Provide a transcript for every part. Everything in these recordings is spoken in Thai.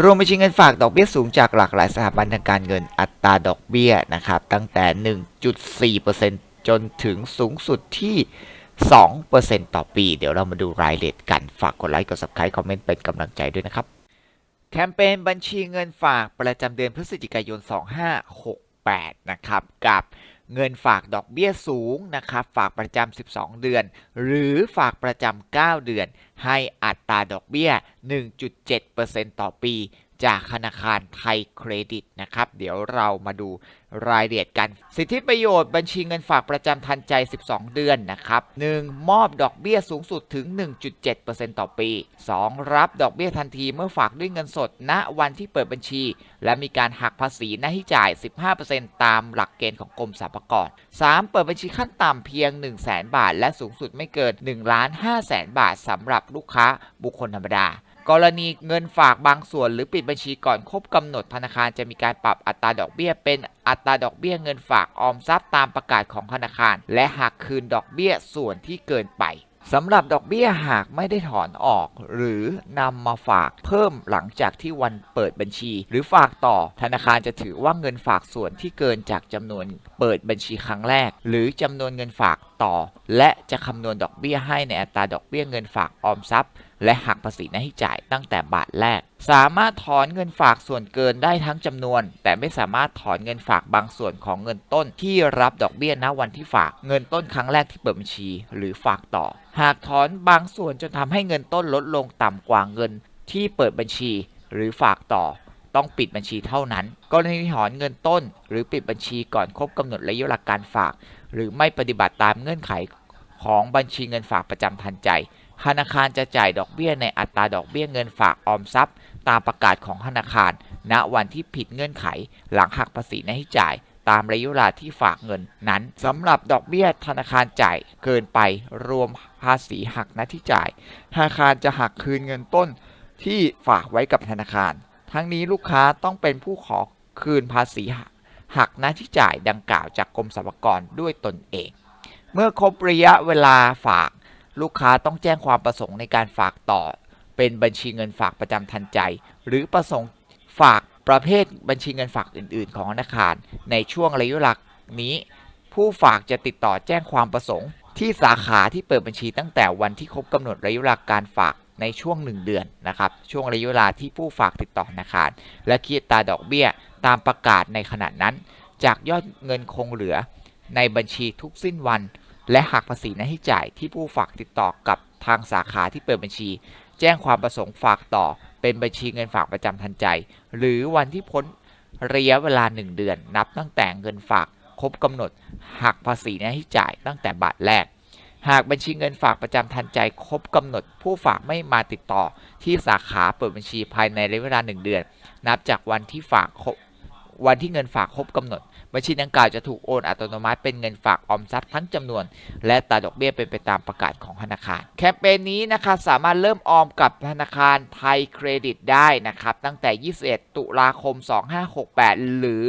รวมไปถึงเงินฝากดอกเบี้ยสูงจากหลากหลายสถาบันทางการเงินอัตราดอกเบี้ยนะครับ ตั้งแต่ 1.4%จนถึงสูงสุดที่ 2%ต่อปี เดี๋ยวเรามาดูรายละเอียดกัน ฝากกดไลค์กด subscribe คอมเมนต์เป็นกำลังใจด้วยนะครับ แคมเปญบัญชีเงินฝากประจำเดือนพฤศจิกายน 2568 นะครับ กับเงินฝากดอกเบี้ยสูงนะครับ ฝากประจำ 12 เดือน หรือฝากประจำ 9 เดือน ให้อัตราดอกเบี้ย 1.7%ต่อปี จากธนาคารไทยเครดิตนะครับ เดี๋ยวเรามาดูรายละเอียดกัน สิทธิประโยชน์บัญชีเงินฝากประจำทันใจ 12 เดือนนะครับ 1. มอบดอกเบี้ยสูงสุดถึง 1.7%ต่อปี 2. รับดอกเบี้ยทันทีเมื่อฝากด้วยเงินสด ณวันที่เปิดบัญชี และมีการหักภาษีหน้าที่จ่าย 15%ตามหลักเกณฑ์ของกรมสรรพากร 3. เปิดบัญชีขั้นต่ำเพียง 1 0 0 0 0บาท และสูงสุดไม่เกิน1ล้าน5แสนบาทสำหรับลูกค้าบุคคลธรรมดา กรณีเงินฝากบางส่วน หรือปิดบัญชีก่อนครบกำหนดธนาคารจะมีการปรับอัตราดอกเบี้ย เป็นอัตราดอกเบี้ยเงินฝากออมทรัพย์ตามประกาศของธนาคาร และหักคืนดอกเบี้ยส่วนที่เกินไปสำหรับดอกเบี้ยหากไม่ได้ถอนออก หรือนำมาฝากเพิ่มหลังจากที่วันเปิดบัญชี หรือฝากต่อ ธนาคารจะถือว่าเงินฝากส่วนที่เกินจากจำนวนเปิดบัญชีครั้งแรก หรือจำนวนเงินฝากต่อ และจะคำนวณดอกเบี้ยให้ในอัตราดอกเบี้ยเงินฝากออมทรัพย์ และหักภาษีหน้าที่จ่ายตั้งแต่บาทแรก สามารถถอนเงินฝากส่วนเกินได้ทั้งจำนวน แต่ไม่สามารถถอนเงินฝากบางส่วนของเงินต้นที่รับดอกเบี้ยณวันที่ฝากเงินต้นครั้งแรกที่เปิดบัญชี หรือฝากต่อ หากถอนบางส่วนจนทำให้เงินต้นลดลงต่ำกว่าเงิน ที่เปิดบัญชี หรือฝากต่อต้องปิดบัญชีเท่านั้น กรณีถอนเงินต้น หรือปิดบัญชีก่อนครบกำหนดระยะเวลาการฝาก หรือไม่ปฏิบัติตามเงื่อนไขของบัญชีเงินฝากประจำทันใจ ธนาคารจะจ่ายดอกเบี้ยในอัตราดอกเบี้ยเงินฝากออมทรัพย์ ตามประกาศของธนาคาร ณวันที่ผิดเงื่อนไข หลังหักภาษีหน้าที่จ่ายตามระยะเวลาที่ฝากเงินนั้นสำหรับดอกเบี้ยธนาคารจ่ายเกินไปรวมภาษีหักหน้าที่จ่าย ธนาคารจะหักคืนเงินต้นที่ฝากไว้กับธนาคาร ทั้งนี้ลูกค้าต้องเป็นผู้ขอคืนภาษีหักหน้าที่จ่ายดังกล่าวจากกรมสรรพากรด้วยตนเอง เมื่อครบระยะเวลาฝาก ลูกค้าต้องแจ้งความประสงค์ในการฝากต่อ เป็นบัญชีเงินฝากประจำทันใจ หรือประสงค์ฝากประเภทบัญชีเงินฝากอื่น ๆ ของธนาคาร ในช่วงระยะเวลานี้ ผู้ฝากจะติดต่อแจ้งความประสงค์ ที่สาขาที่เปิดบัญชีตั้งแต่วันที่ครบกำหนดระยะเวลาการฝากในช่วง 1 เดือนนะครับ ช่วงระยะเวลาที่ผู้ฝากติดต่อธนาคาร และคิดตาดอกเบี้ยตามประกาศในขณะนั้น จากยอดเงินคงเหลือในบัญชีทุกสิ้นวัน และหักภาษีหน้าที่จ่ายที่ผู้ฝากติดต่อกับทางสาขาที่เปิดบัญชี แจ้งความประสงค์ฝากต่อ เป็นบัญชีเงินฝากประจำทันใจ หรือวันที่พ้นระยะเวลา 1 เดือน นับตั้งแต่เงินฝากครบกำหนด หักภาษีหน้าที่จ่ายตั้งแต่บาทแรก หากบัญชีเงินฝากประจำทันใจครบกำหนด ผู้ฝากไม่มาติดต่อที่สาขาเปิดบัญชีภายในระยะเวลา 1 เดือน นับจากวันที่ฝากวันที่เงินฝากครบกำหนด บัญชีดังกล่าวจะถูกโอนอัตโนมัติเป็นเงินฝากออมทรัพย์ทั้งจำนวน และตราดอกเบี้ยเป็นไปตามประกาศของธนาคาร แคมเปญนี้นะคะสามารถเริ่มออมกับธนาคารไทยเครดิตได้นะครับตั้งแต่ 21 ตุลาคม 2568 หรือ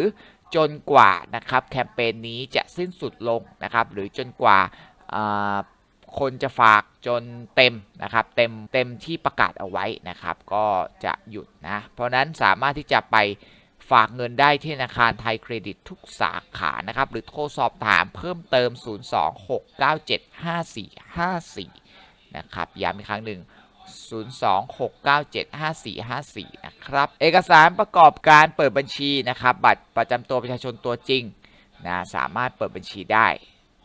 จนกว่านะครับแคมเปญนี้จะสิ้นสุดลงนะครับหรือจนกว่าคนจะฝากจนเต็มนะครับเต็มเต็มที่ประกาศเอาไว้นะครับก็จะหยุดนะเพราะนั้นสามารถที่จะไป ฝากเงินได้ที่ธนาคารไทยเครดิตทุกสาขานะครับ หรือโทรสอบถามเพิ่มเติม 026975454 นะครับ ย้ำอีกครั้งหนึ่ง 026975454 นะครับ เอกสารประกอบการเปิดบัญชีนะครับ บัตรประจำตัวประชาชนตัวจริงนะสามารถเปิดบัญชีได้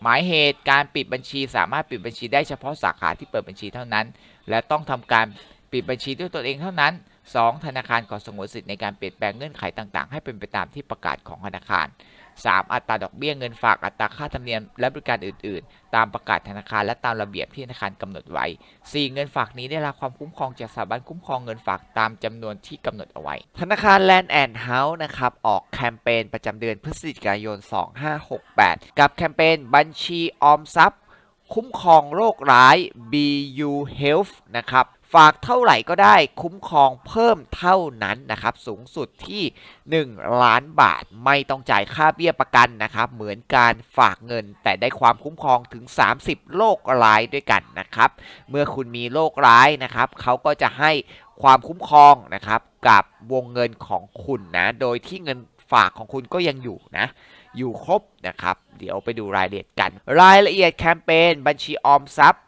หมายเหตุการปิดบัญชีสามารถปิดบัญชีได้เฉพาะสาขาที่เปิดบัญชีเท่านั้น และต้องทำการปิดบัญชีด้วยตัวเองเท่านั้น 2. ธนาคารขอสงวนสิทธิ์ในการเปลี่ยนแปลงเงื่อนไขต่าง ๆ ให้เป็นไปตามที่ประกาศของธนาคาร 3. อัตราดอกเบี้ยเงินฝากอัตราค่าธรรมเนียมและบริการอื่น ๆ ตามประกาศธนาคารและตามระเบียบที่ธนาคารกำหนดไว้ 4. เงินฝากนี้ได้รับความคุ้มครองจากสถาบันคุ้มครองเงินฝากตามจำนวนที่กำหนดเอาไว้ ธนาคาร Land and House นะครับออกแคมเปญประจำเดือนพฤศจิกายน 2568 กับแคมเปญบัญชีออมทรัพย์ คุ้มครองโรคร้าย BU Health นะครับ ฝากเท่าไหร่ก็ได้คุ้มครองเพิ่มเท่านั้นนะครับสูงสุดที่ 1 ล้านบาทไม่ต้องจ่ายค่าเบี้ยประกันนะครับเหมือนการฝากเงิน แต่ได้ความคุ้มครองถึง 30 โรคร้ายด้วยกันนะครับเมื่อคุณมีโรคร้ายนะครับเขาก็จะให้ความคุ้มครองนะครับกับวงเงินของคุณนะโดยที่เงินฝากของคุณก็ยังอยู่นะอยู่ครบนะครับ เดี๋ยวไปดูรายละเอียดกัน รายละเอียดแคมเปญบัญชีออมทรัพย์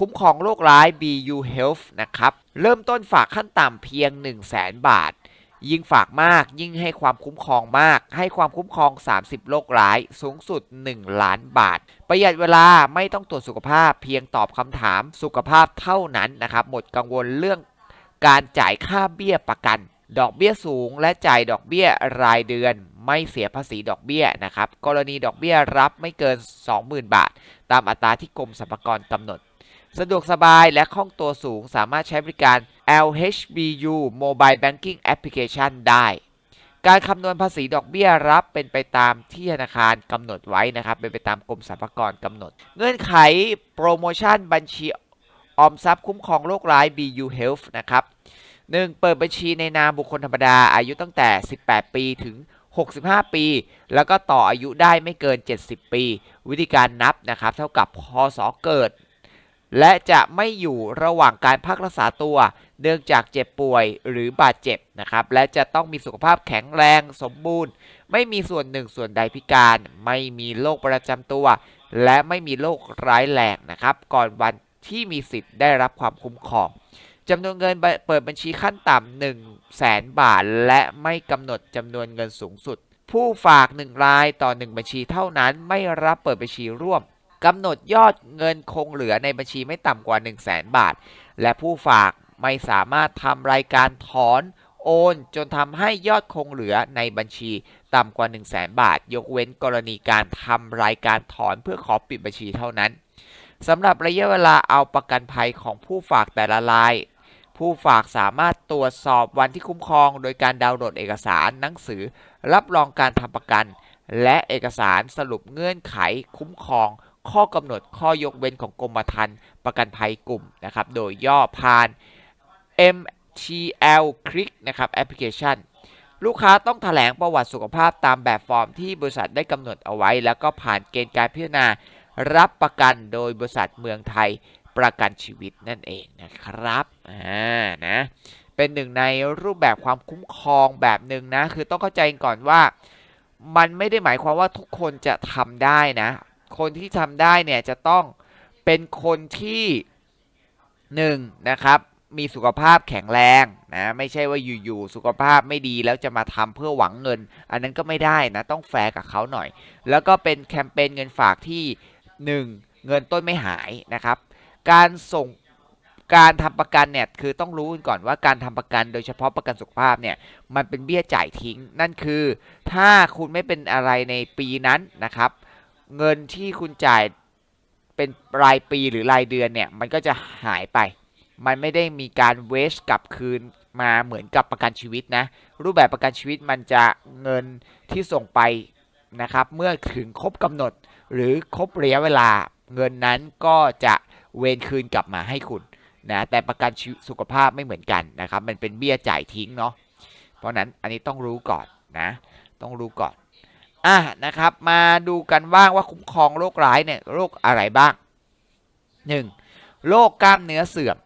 คุ้มครองโรคร้าย BU Health นะครับ เริ่มต้นฝากขั้นต่ำเพียง 1 0 0 0 0แบาท ยิ่งฝากมากยิ่งให้ความคุ้มครองมาก ให้ความคุ้มครอง 30 โรคร้าย สูงสุด 1 ล้านบาท ประหยัดเวลาไม่ต้องตรวจสุขภาพ เพียงตอบคำถามสุขภาพเท่านั้นนะครับ หมดกังวลเรื่องการจ่ายค่าเบี้ยประกัน ดอกเบี้ยสูงและจ่ายดอกเบี้ยรายเดือน ไม่เสียภาษีดอกเบี้ยนะครับ กรณีดอกเบี้ยรับไม่เกิน 20,000 บาท ตามอัตราที่กรมสรรพากรกำหนด สะดวกสบายและคล่องตัวสูงสามารถใช้บริการ LHBU Mobile Banking Application ได้ การคำนวณภาษีดอกเบี้ยรับเป็นไปตามที่ธนาคารกำหนดไว้นะครับ เป็นไปตามกรมสรรพากรกำหนด เงื่อนไขโปรโมชั่นบัญชีออมทรัพย์คุ้มครองโรคร้าย BU Health นะครับ 1. เปิดบัญชีในนามบุคคลธรรมดาอายุตั้งแต่ 18 ปีถึง 65 ปี แล้วก็ต่ออายุได้ไม่เกิน 70 ปี วิธีการนับนะครับ เท่ากับพศเกิด และจะไม่อยู่ระหว่างการพักรักษาตัว เนื่องจากเจ็บป่วยหรือบาดเจ็บนะครับ และจะต้องมีสุขภาพแข็งแรงสมบูรณ์ ไม่มีส่วนหนึ่งส่วนใดพิการ ไม่มีโรคประจำตัว และไม่มีโรคร้ายแรงนะครับ ก่อนวันที่มีสิทธิ์ได้รับความคุ้มครองจำนวนเงินเปิดบัญชีขั้นต่ำ1 0 0 0 0แสนบาท และไม่กำหนดจำนวนเงินสูงสุด ผู้ฝาก 1 รายต่อ 1 บัญชีเท่านั้นไม่รับเปิดบัญชีร่วม กำหนดยอดเงินคงเหลือในบัญชีไม่ต่ำกว่า 1 0 0 0 0แสนบาท และผู้ฝากไม่สามารถทำรายการถอนโอนจนทำให้ยอดคงเหลือในบัญชีต่ำกว่า 1 0 0 0 0แสนบาท ยกเว้นกรณีการทำรายการถอนเพื่อขอปิดบัญชีเท่านั้นสำหรับระยะเวลาเอาประกันภัยของผู้ฝากแต่ละราย ผู้ฝากสามารถตรวจสอบวันที่คุ้มครอง โดยการดาวน์โหลดเอกสารหนังสือ รับรองการทำประกัน และเอกสารสรุปเงื่อนไขคุ้มครอง ข้อกำหนดข้อยกเว้นของกรมธรรม์ประกันภัยกลุ่มนะครับ โดยย่อผ่าน MTL Click นะครับแอปพลิเคชัน ลูกค้าต้องแถลงประวัติสุขภาพตามแบบฟอร์มที่บริษัทได้กำหนดเอาไว้ แล้วก็ผ่านเกณฑ์การพิจารณารับประกันโดยบริษัทเมืองไทยประกันชีวิตนั่นเองนะครับอ่านะเป็นหนึ่งในรูปแบบความคุ้มครองแบบหนึ่งนะ คือต้องเข้าใจก่อนว่า มันไม่ได้หมายความว่าทุกคนจะทำได้นะ คนที่ทำได้เนี่ยจะต้องเป็นคนที่หนึ่งนะครับมีสุขภาพแข็งแรงนะไม่ใช่ว่าอยู่ๆสุขภาพไม่ดีแล้วจะมาทำเพื่อหวังเงิน อันนั้นก็ไม่ได้นะต้องแฟร์กับเขาหน่อย แล้วก็เป็นแคมเปญเงินฝากที่ 1. เงินต้นไม่หายนะครับ การส่งการทำประกันเนี่ยคือต้องรู้ก่อนว่าการทำประกันโดยเฉพาะประกันสุขภาพเนี่ยมันเป็นเบี้ยจ่ายทิ้ง นั่นคือ ถ้าคุณไม่เป็นอะไรในปีนั้นนะครับ เงินที่คุณจ่ายเป็นรายปีหรือรายเดือนเนี่ย มันก็จะหายไป มันไม่ได้มีการเวสกลับคืนมาเหมือนกับประกันชีวิตนะ รูปแบบประกันชีวิตมันจะเงินที่ส่งไปนะครับ เมื่อถึงครบกำหนดหรือครบระยะเวลาเงินนั้นก็จะเวนคืนกลับมาให้คุณนะแต่ประกันสุขภาพไม่เหมือนกันนะครับ มันเป็นเบี้ยจ่ายทิ้งเนาะเพราะนั้นอันนี้ต้องรู้ก่อนนะ ต้องรู้ก่อน อะนะครับ มาดูกันว่างว่าคุ้มครองโรคร้ายเนี่ยโรคอะไรบ้าง 1. โรคกล้ามเนื้อเสื่อม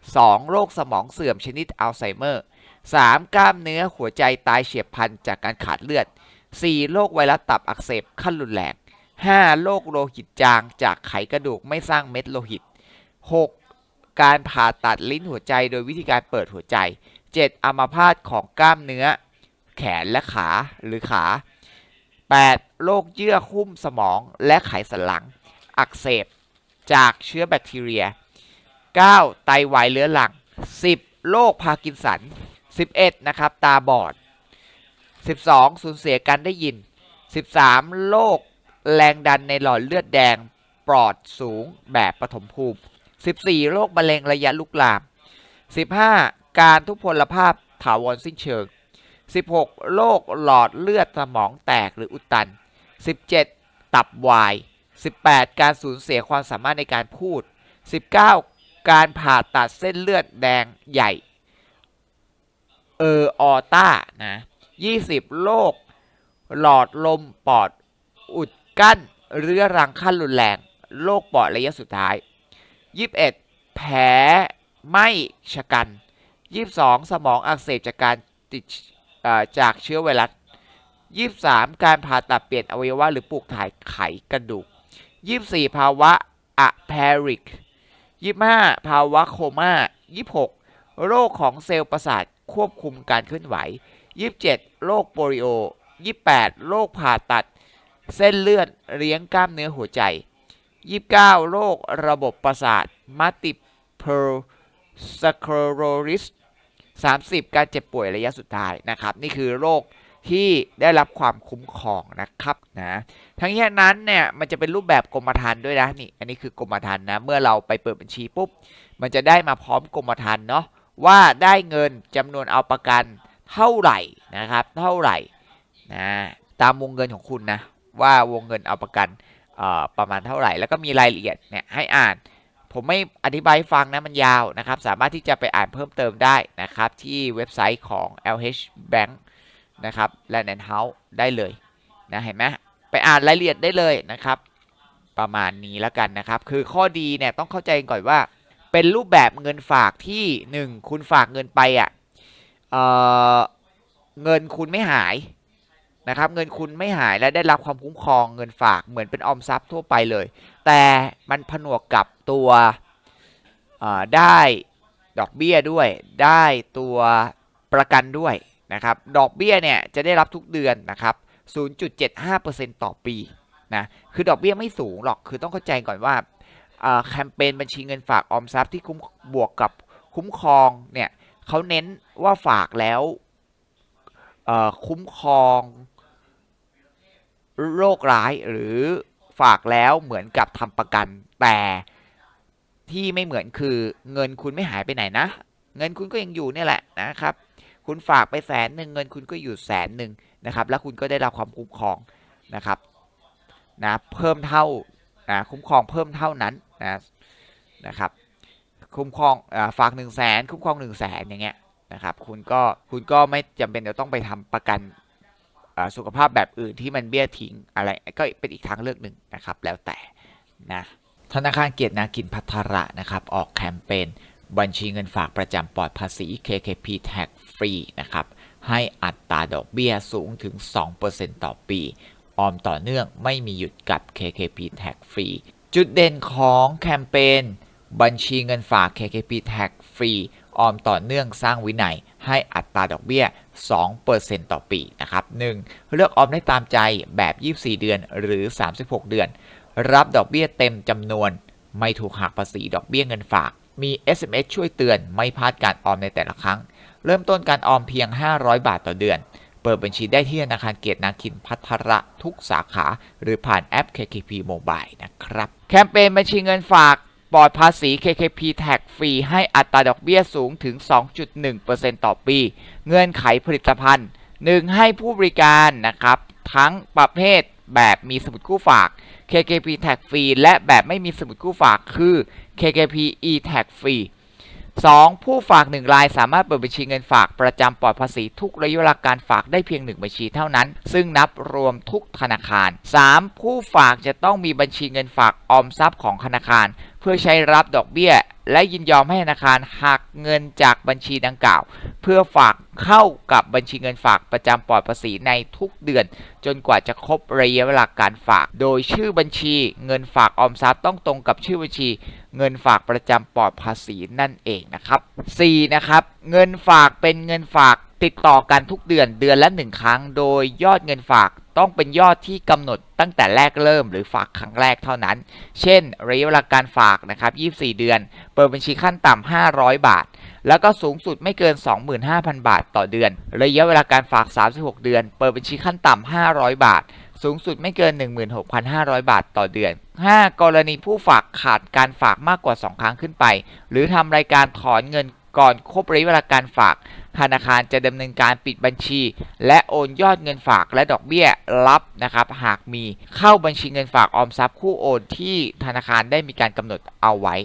2. โรคสมองเสื่อมชนิดอัลไซเมอร์ 3. กล้ามเนื้อหัวใจตายเฉียบพลันจากการขาดเลือด 4. โรคไวรัสตับอักเสบขั้นรุนแรง 5. โรคโลหิตจางจากไขกระดูกไม่สร้างเม็ดโลหิต 6. การผ่าตัดลิ้นหัวใจโดยวิธีการเปิดหัวใจ 7. อัมพาตของกล้ามเนื้อ แขนและขาหรือขา 8. โรคเยื่อหุ้มสมองและไขสันหลัง อักเสบจากเชื้อแบคทีเรีย 9. ไตวายเรื้อรัง 10. โรคพาร์กินสัน 11. นะครับตาบอด 12. สูญเสียการได้ยิน 13. โรคแรงดันในหลอดเลือดแดงปลอดสูงแบบปฐมภูมิ 14. โรคมะเร็งระยะลุกลาม 15. การทุพพลภาพถาวรสิ้นเชิง 16. โรคหลอดเลือดสมองแตกหรืออุดตัน 17. ตับวาย 18. การสูญเสียความสามารถในการพูด 19. การผ่าตัดเส้นเลือดแดงใหญ่ เออออต้านะ 20. โรคหลอดลมปอดอุดกั้นเรื้อรังขั้นรุนแรงโรคปอดระยะสุดท้าย 21. แผลไม่ชะกัน 22 สมองอักเสบจากการติด จากเชื้อไวรัส 23 การผ่าตัดเปลี่ยนอวัยวะหรือปลูกถ่ายไขกระดูก 24 ภาวะอะแพริก 25 ภาวะโคม่า 26 โรคของเซลล์ประสาทควบคุมการเคลื่อนไหว 27 โรคโปลิโอ 28 โรคผ่าตัด เส้นเลือดเลี้ยงกล้ามเนื้อหัวใจ 29 โรคระบบประสาท multiple sclerosis 30 การเจ็บป่วยระยะสุดท้ายนะครับ นี่คือโรคที่ได้รับความคุ้มครองนะครับนะทั้งนี้นั้นเนี่ยมันจะเป็นรูปแบบกรมธรรม์ด้วยนะนี่อันนี้คือกรมธรรม์นะเมื่อเราไปเปิดบัญชีปุ๊บมันจะได้มาพร้อมกรมธรรม์เนาะว่าได้เงินจำนวนเอาประกันเท่าไหร่นะครับเท่าไหร่นะตามวงเงินของคุณนะว่าวงเงินเอาประกันประมาณเท่าไหร่ แล้วก็มีรายละเอียดเนี่ยให้อ่าน ผมไม่อธิบายฟังนะมันยาวนะครับ สามารถที่จะไปอ่านเพิ่มเติมได้นะครับ ที่เว็บไซต์ของ LH Bank นะครับ Land and House ได้เลยนะเห็นไหมไปอ่านรายละเอียดได้เลยนะครับ ประมาณนี้แล้วกันนะครับ คือข้อดีเนี่ยต้องเข้าใจก่อนว่า เป็นรูปแบบเงินฝากที่ 1 คุณฝากเงินไปอะเเงินคุณไม่หาย นะครับเงินคุณไม่หายและได้รับความคุ้มครองเงินฝากเหมือนเป็นออมทรัพย์ทั่วไปเลย แต่มันผนวกกับตัวได้ดอกเบี้ยด้วย ได้ตัวประกันด้วยนะครับดอกเบี้ยเนี่ยจะได้รับทุกเดือนนะครับ 0.75%ต่อปีนะคือดอกเบี้ยไม่สูงหรอกคือต้องเข้าใจก่อนว่าแคมเปญบัญชีเงินฝากออมทรัพย์ที่คุ้มบวกกับคุ้มครองเนี่ยเขาเน้นว่าฝากแล้วคุ้มครอง โรคร้ายหรือฝากแล้วเหมือนกับทำประกัน แต่ที่ไม่เหมือนคือเงินคุณไม่หายไปไหนนะ เงินคุณก็ยังอยู่เนี่ยแหละนะครับ คุณฝากไปแสนหนึ่งเงินคุณก็อยู่แสนหนึ่งนะครับ แล้วคุณก็ได้รับความคุ้มครองนะครับนะเพิ่มเท่านะคุ้มครองเพิ่มเท่านั้นนะนะครับคุ้มครองอฝาก1นึ่งแสนคุ้มครอง1นึ่งแสนอย่างเงี้ยนะครับคุณก็คุณก็ไม่จำเป็นจะต้องไปทำประกัน สุขภาพแบบอื่นที่มันเบี้ยทิ้งอะไรก็เป็นอีกทางเลือกหนึ่งนะครับ แล้วแต่นะธนาคารเกียรตินากินพัทระนะครับ ออกแคมเปญบัญชีเงินฝากประจำปลอดภาษี KKP Tax Free นะครับ ให้อัตราดอกเบี้ยสูงถึง 2%ต่อปี ออมต่อเนื่องไม่มีหยุดกับ KKP Tax Free จุดเด่นของแคมเปญบัญชีเงินฝาก KKP Tax Free ออมต่อเนื่องสร้างวินัย ให้อัตราดอกเบี้ย 2%ต่อปีนะครับ 1. เลือกออมได้ตามใจแบบ 24 เดือนหรือ 36 เดือน รับดอกเบี้ยเต็มจำนวน ไม่ถูกหักภาษีดอกเบี้ยเงินฝาก มี SMS ช่วยเตือนไม่พลาดการออมในแต่ละครั้ง เริ่มต้นการออมเพียง 500 บาทต่อเดือน เปิดบัญชีได้ที่ธนาคารเกียรตินาคินพัทระทุกสาขา หรือผ่านแอป KKP Mobile นะครับ แคมเปญบัญชีเงินฝาก ปลอดภาษี KKP Tax ฟรีให้อัตราดอกเบี้ยสูงถึง 2.1%ต่อปี เงื่อนไขผลิตภัณฑ์ 1. ให้ผู้บริการนะครับ ทั้งประเภทแบบมีสมุดคู่ฝาก KKP Tax ฟรีและแบบไม่มีสมุดคู่ฝากคือ KKP e-Tax ฟรี 2. ผู้ฝาก 1 รายสามารถเปิดบัญชีเงินฝากประจำปลอดภาษีทุกระยะเวลาการฝากได้เพียง 1 บัญชีเท่านั้น ซึ่งนับรวมทุกธนาคาร 3. ผู้ฝากจะต้องมีบัญชีเงินฝากออมทรัพย์ของธนาคาร พื่อใช้รับดอกเบี้ย และยินยอมให้ธนาคารหักเงินจากบัญชีดังกล่าว เพื่อฝากเข้ากับบัญชีเงินฝากประจำปลอดภาษีในทุกเดือน จนกว่าจะครบระยะเวลาการฝาก โดยชื่อบัญชีเงินฝากออมทรัพย์ต้องตรงกับชื่อบัญชี เงินฝากประจำปลอดภาษีนั่นเองนะครับ 4. นะครับเงินฝากเป็นเงินฝากติดต่อกันทุกเดือนเดือนละ 1 ครั้ง โดยยอดเงินฝาก ต้องเป็นยอดที่กำหนดตั้งแต่แรกเริ่มหรือฝากครั้งแรกเท่านั้น เช่นระยะเวลาการฝากนะครับ 24 เดือน เปิดบัญชีขั้นต่ำ500 บาท แล้วก็สูงสุดไม่เกิน 25,000 บาทต่อเดือน ระยะเวลาการฝาก 36 เดือน เปิดบัญชีขั้นต่ำ500 บาท สูงสุดไม่เกิน 16,500 บาทต่อเดือน 5. กรณีผู้ฝากขาดการฝากมากกว่า 2 ครั้งขึ้นไป หรือทำรายการถอนเงินก่อนครบระยะเวลาการฝาก ธนาคารจะดำเนินการปิดบัญชี และโอนยอดเงินฝากและดอกเบี้ยรับนะครับหากมีเข้าบัญชีเงินฝากออมทรัพย์คู่โอนที่ธนาคารได้มีการกำหนดเอาไว้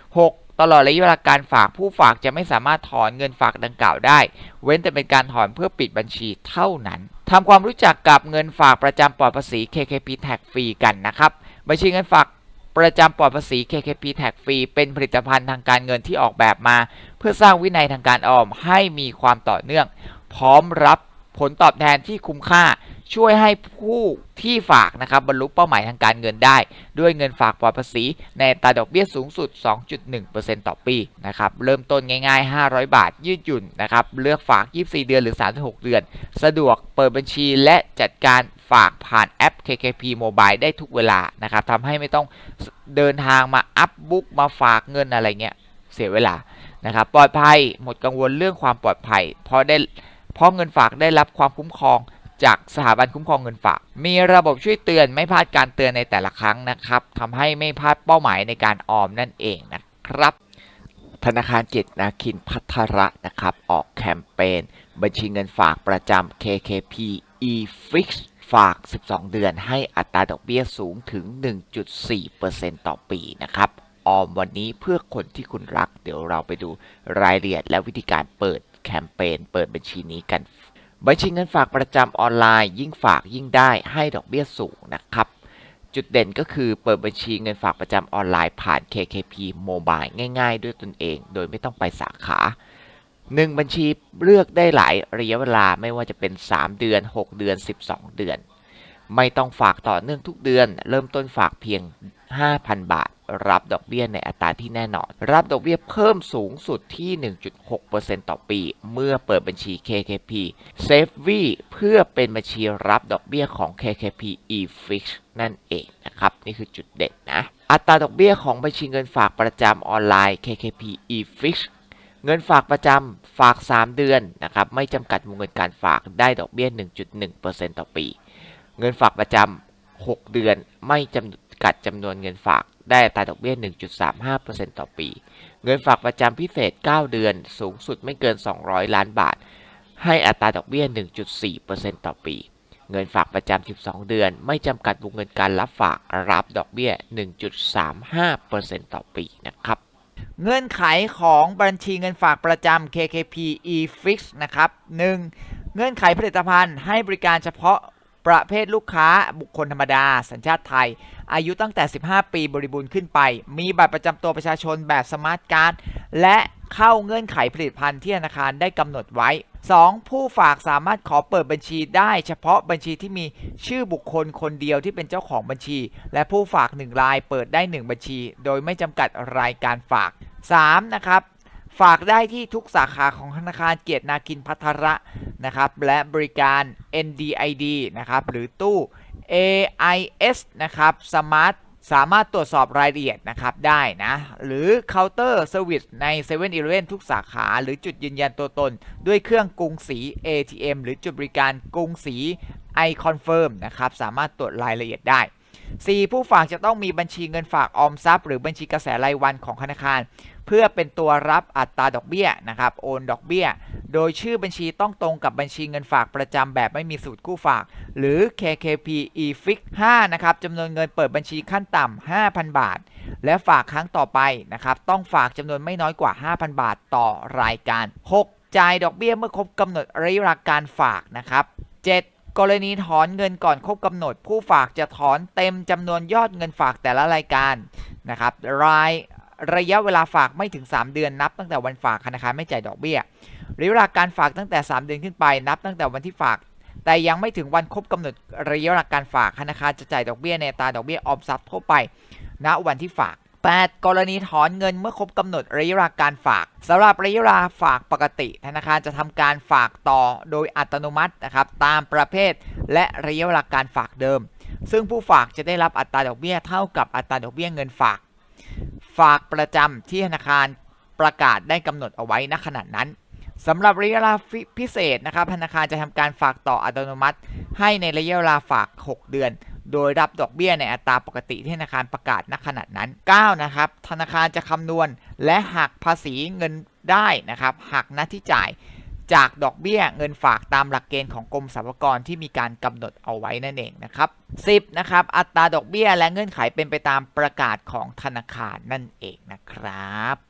6. ตลอดระยะเวลาการฝากผู้ฝากจะไม่สามารถถอนเงินฝากดังกล่าวได้ เว้นแต่เป็นการถอนเพื่อปิดบัญชีเท่านั้นทำความรู้จักกับเงินฝากประจำปลอดภาษี KKP Tax ฟรีกันนะครับบัญชีเงินฝาก ประจำปลอดภาษี KKP Tax Free เป็นผลิตภัณฑ์ทางการเงินที่ออกแบบมา เพื่อสร้างวินัยทางการออมให้มีความต่อเนื่อง พร้อมรับผลตอบแทนที่คุ้มค่า ช่วยให้ผู้ที่ฝากนะครับบรรลุเป้าหมายทางการเงินได้ ด้วยเงินฝากปลอดภาษี ในตราดอกเบี้ยสูงสุด 2.1%ต่อปีนะครับเริ่มต้นง่ายๆ 500 บาท ยืดหยุ่นนะครับเลือกฝาก 24 เดือนหรือ 36 เดือน สะดวกเปิดบัญชีและจัดการฝากผ่านแอป KKP Mobile ได้ทุกเวลานะครับทำให้ไม่ต้องเดินทางมาอัพบุ๊กมาฝากเงินอะไรเงี้ยเสียเวลานะครับปลอดภัยหมดกังวลเรื่องความปลอดภัยเพราะได้เพราะเงินฝากได้รับความคุ้มครอง จากสถาบันคุ้มครองเงินฝาก มีระบบช่วยเตือนไม่พลาดการเตือนในแต่ละครั้งนะครับทำให้ไม่พลาดเป้าหมายในการออมนั่นเองนะครับ ธนาคารเจ็ดนาคินพัทระนะครับ ออกแคมเปญบัญชีเงินฝากประจำ KKP eFix ฝาก 12 เดือนให้อัตราดอกเบี้ยสูงถึง 1.4%ต่อปีนะครับออมวันนี้เพื่อคนที่คุณรัก เดี๋ยวเราไปดูรายละเอียดและวิธีการเปิดแคมเปญเปิดบัญชีนี้กัน บัญชีเงินฝากประจำออนไลน์ ยิ่งฝากยิ่งได้ให้ดอกเบี้ยสูงนะครับ จุดเด่นก็คือเปิดบัญชีเงินฝากประจำออนไลน์ผ่าน KKP Mobile ง่าย ๆ ด้วยตนเอง โดยไม่ต้องไปสาขา1บัญชีเลือกได้หลายระยะเวลาไม่ว่าจะเป็น 3 เดือน 6 เดือน 12 เดือน ไม่ต้องฝากต่อเนื่องทุกเดือน เริ่มต้นฝากเพียง 5,000 บาท รับดอกเบี้ยในอัตราที่แน่นอน รับดอกเบี้ยเพิ่มสูงสุดที่ 1.6%ต่อปี เมื่อเปิดบัญชี KKP Savvy เพื่อเป็นบัญชีรับดอกเบี้ยของ KKP eFix นั่นเองนะครับ นี่คือจุดเด่นนะ อัตราดอกเบี้ยของบัญชีเงินฝากประจำออนไลน์ KKP eFix เงินฝากประจำฝาก 3 เดือนนะครับไม่จำกัดวงเงินการฝากได้ดอกเบี้ย 1.1%ต่อปี เงินฝากประจำ6 เดือนไม่จำ กัดจำนวนเงินฝากได้อัตราดอกเบี้ย 1.35%ต่อปี เงินฝากประจำพิเศษ 9 เดือน สูงสุดไม่เกิน 200 ล้านบาท ให้อัตราดอกเบี้ย 1.4%ต่อปี เงินฝากประจำ 12 เดือน ไม่จำกัดวงเงินการรับฝากรับดอกเบี้ย 1.35%ต่อปีนะครับ เงื่อนไขของบัญชีเงินฝากประจำ KKP eFix นะครับ 1. เงื่อนไขผลิตภัณฑ์ให้บริการเฉพาะ ประเภทลูกค้าบุคคลธรรมดา สัญชาติไทย อายุตั้งแต่ 15 ปีบริบูรณ์ขึ้นไป มีบัตรประจำตัวประชาชนแบบสมาร์ทการ์ด และเข้าเงื่อนไขผลิตภัณฑ์ที่ธนาคารได้กำหนดไว้ 2. ผู้ฝากสามารถขอเปิดบัญชีได้เฉพาะบัญชีที่มีชื่อบุคคลคนเดียวที่เป็นเจ้าของบัญชี และผู้ฝาก 1 รายเปิดได้ 1 บัญชี โดยไม่จำกัดรายการฝาก 3. นะครับ ฝากได้ที่ทุกสาขาของธนาคารเกียรตินาคินพัทระนะครับ และบริการ NDID นะครับ หรือตู้ AIS นะครับ Smart สามารถตรวจสอบรายละเอียดนะครับได้นะ หรือเคาน์เตอร์เซอร์วิสใน7 e เ e ่ e อทุกสาขา หรือจุดยืนยันตัวตน ด้วยเครื่องกรุงศรี ATM หรือจุดบริการกรุงศรี iConfirm นะครับ สามารถตรวจรายละเอียดได้ 4. ผู้ฝากจะต้องมีบัญชีเงินฝากออมทรัพย์ หรือบัญชีกระแสรายวันของธนาคาร เพื่อเป็นตัวรับอัตราดอกเบี้ยนะครับโอนดอกเบี้ย โดยชื่อบัญชีต้องตรงกับบัญชีเงินฝากประจำแบบไม่มีสูตรกู้ฝาก หรือ KKP eFix 5นะครับจำนวนเงินเปิดบัญชีขั้นต่ำ5,000 บาท และฝากครั้งต่อไปนะครับต้องฝากจำนวนไม่น้อยกว่า 5,000 บาทต่อรายการ 6. จ่ายดอกเบี้ยเมื่อครบกำหนดระยะเวลาการฝากนะครับ 7. กรณีถอนเงินก่อนครบกำหนด ผู้ฝากจะถอนเต็มจำนวนยอดเงินฝากแต่ละรายการนะครับราย ระยะเวลาฝากไม่ถึง 3 เดือนนับตั้งแต่วันฝากธนาคารไม่จ่ายดอกเบี้ยระยะเวลาการฝากตั้งแต่ 3 เดือนขึ้นไปนับตั้งแต่วันที่ฝาก แต่ยังไม่ถึงวันครบกำหนดระยะเวลาการฝากธนาคารจะจ่ายดอกเบี้ยในอัตราดอกเบี้ยออมทรัพย์ทั่วไป ณวันที่ฝาก 8. กรณีถอนเงินเมื่อครบกำหนดระยะเวลาการฝากสำหรับระยะเวลาฝากปกติ ธนาคารจะทำการฝากต่อโดยอัตโนมัตินะครับตามประเภท และระยะเวลาการฝากเดิม ซึ่งผู้ฝากจะได้รับอัตราดอกเบี้ยเท่ากับอัตราดอกเบี้ยเงินฝาก ฝากประจำที่ธนาคารประกาศได้กำหนดเอาไว้ณขณะนั้นสำหรับระยะเวลาพิเศษนะครับธนาคารจะทำการฝากต่ออัตโนมัติ ให้ในระยะเวลาฝาก 6 เดือน โดยรับดอกเบี้ยในอัตราปกติที่ธนาคารประกาศณขณะนั้น 9 นะครับ ธนาคารจะคำนวณและหักภาษีเงินได้นะครับหักน้าที่จ่าย จากดอกเบี้ยเงินฝากตามหลักเกณฑ์ของกรมสรรพากรที่มีการกำหนดเอาไว้นั่นเองนะครับ10นะครับอัตราดอกเบี้ยและเงื่อนไขเป็นไปตามประกาศของธนาคารนั่นเองนะครับ